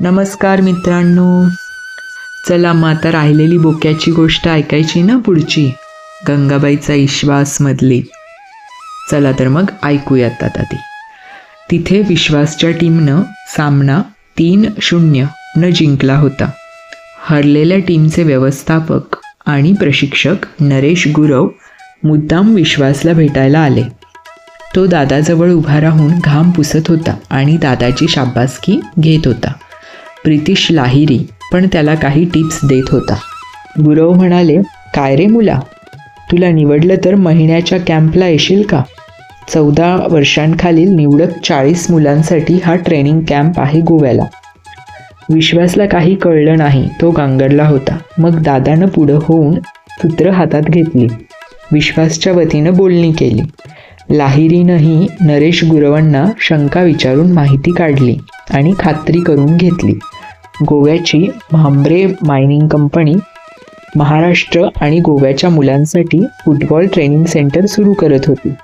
नमस्कार मित्रांनो. चला मग आता राहिलेली बोक्याची गोष्ट ऐकायची ना पुढची? गंगाबाईचा विश्वासमधली चला तर मग ऐकूयात आता ती. तिथे विश्वासच्या टीमनं सामना तीन शून्य न जिंकला होता. हरलेल्या टीमचे व्यवस्थापक आणि प्रशिक्षक नरेश गुरव मुद्दाम विश्वासला भेटायला आले. तो दादाजवळ उभा राहून घाम पुसत होता आणि दादाची शाबासकी घेत होता. प्रितिश लाहिरी पण त्याला काही टिप्स देत होता. गुरव म्हणाले काय रे मुला? तुला निवडलं तर महिन्याच्या कॅम्पला येशील का? चौदा वर्षांखालील निवडक चाळीस मुलांसाठी हा ट्रेनिंग कॅम्प आहे गोव्याला. विश्वासला काही कळलं नाही तो गांगरला होता. मग दादानं पुढं होऊन सूत्र हातात घेतली. विश्वासच्या वतीनं बोलणी केली. लाहिरीनंही नरेश गुरवांना शंका विचारून माहिती काढली आणि खात्री करून घेतली. गोव्याची भांबरे मायनिंग कंपनी महाराष्ट्र आणि गोव्याच्या मुलांसाठी फुटबॉल ट्रेनिंग सेंटर सुरू करत होती.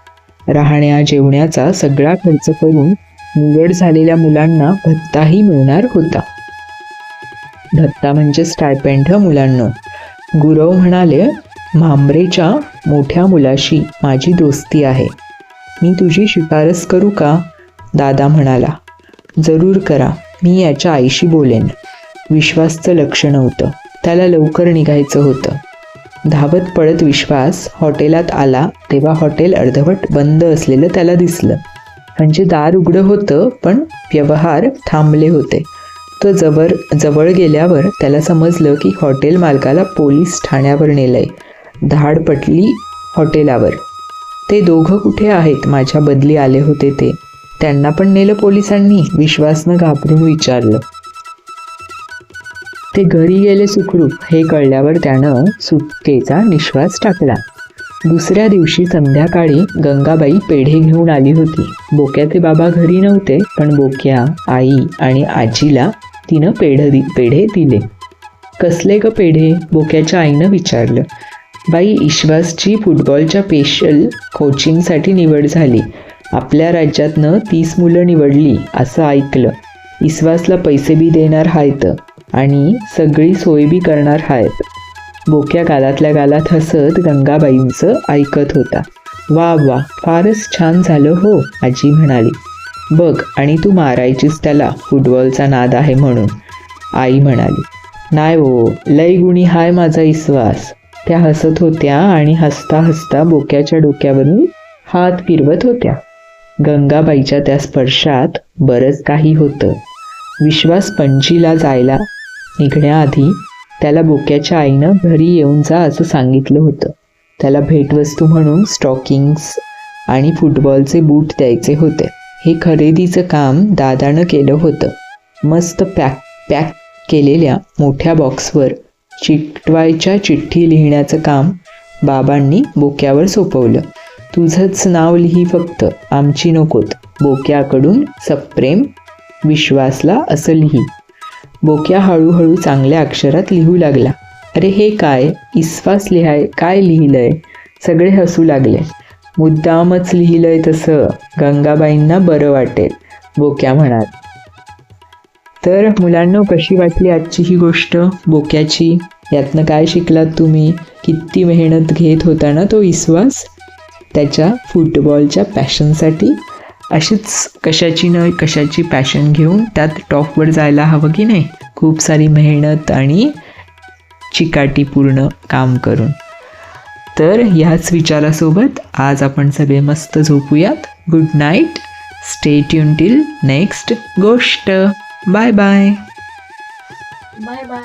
राहण्या जेवण्याचा सगळा खर्च करून निवड झालेल्या मुलांना भत्ताही मिळणार होता. भत्ता म्हणजे स्टायपेंड मुलांना. गुरव म्हणाले भांबरेच्या मोठ्या मुलाशी माझी दोस्ती आहे. मी तुझी शिफारस करू का? दादा म्हणाला जरूर करा. मी याच्या आईशी बोलेन. विश्वासचं लक्ष नव्हतं त्याला लवकर निघायचं होतं. धावत पळत विश्वास हॉटेलात आला तेव्हा हॉटेल अर्धवट बंद असलेलं त्याला दिसलं. म्हणजे दार उघडं होतं पण व्यवहार थांबले होते. तो जवळ जवळ गेल्यावर त्याला समजलं की हॉटेल मालकाला पोलीस ठाण्यावर नेलंय. धाड पटली हॉटेलावर. ते दोघं कुठे आहेत? माझ्या बदली आले होते ते. त्यांना पण नेलं पोलिसांनी. विश्वासनं घाबरून विचारलं. ते घरी गेले सुखरूप. हे कळल्यावर त्यानं सुटकेचा निश्वास टाकला. दुसऱ्या दिवशी संध्याकाळी गंगाबाई पेढे घेऊन आली होती. बोक्याचे बाबा घरी नव्हते पण बोक्या आई आणि आजीला तिनं पेढ दि पेढे दिले. कसले ग पेढे? बोक्याच्या आईनं विचारलं. बाई ईश्वासची फुटबॉलच्या स्पेशल कोचिंगसाठी निवड झाली. आपल्या राज्यातनं तीस मुलं निवडली असं ऐकलं. इस्वासला पैसे बी देणार आहेत आणि सगळी सोय बी करणार आहेत बोक्या गालातल्या गालात हसत गंगाबाईंचं ऐकत होता. वा वा फारच छान झालं हो आजी म्हणाली. बघ आणि तू मारायचीस त्याला फुटबॉलचा नाद आहे म्हणून आई म्हणाली. नाही हो लय गुणी हाय माझा विश्वास त्या हसत होत्या आणि हसता हसता बोक्याच्या डोक्यावरून हात फिरवत होत्या. गंगाबाईच्या त्या स्पर्शात बरंच काही होतं. विश्वास पणजीला जायला निघण्याआधी त्याला बोक्याच्या आईनं घरी येऊन जा असं सांगितलं होतं. त्याला भेटवस्तू म्हणून स्टॉकिंग्स आणि फुटबॉलचे बूट द्यायचे होते. हे खरेदीचं काम दादानं केलं होतं. मस्त पॅक पॅक केलेल्या मोठ्या बॉक्सवर चिटवायच्या चिठ्ठी लिहिण्याचं काम बाबांनी बोक्यावर सोपवलं. तुझंच नाव लिही फक्त आमची नकोत. बोक्याकडून सप्रेम विश्वासला असं लिही. बोक्या हळूहळू चांगल्या अक्षरात लिहू लागला. अरे हे काय? इस्वास लिहाय काय लिहिलंय? सगळे हसू लागले. मुद्दामच लिहिलंय तसं. गंगाबाईंना बरं वाटेल बोक्या म्हणाल. तर मुलांना कशी वाटली आजची ही गोष्ट? बोक्याची? यातनं काय शिकलात तुम्ही? किती मेहनत घेत होता ना तो विश्वास त्याच्या फुटबॉलच्या पॅशनसाठी अशीच कशाची न कशाची पॅशन घेऊन त्यात टॉपवर जायला हवं की नाही? खूप सारी मेहनत आणि चिकाटीपूर्ण काम करून. तर ह्याच विचारासोबत आज आपण सगळे मस्त झोपूयात. Good night stay tune till next गोष्ट. Bye bye bye bye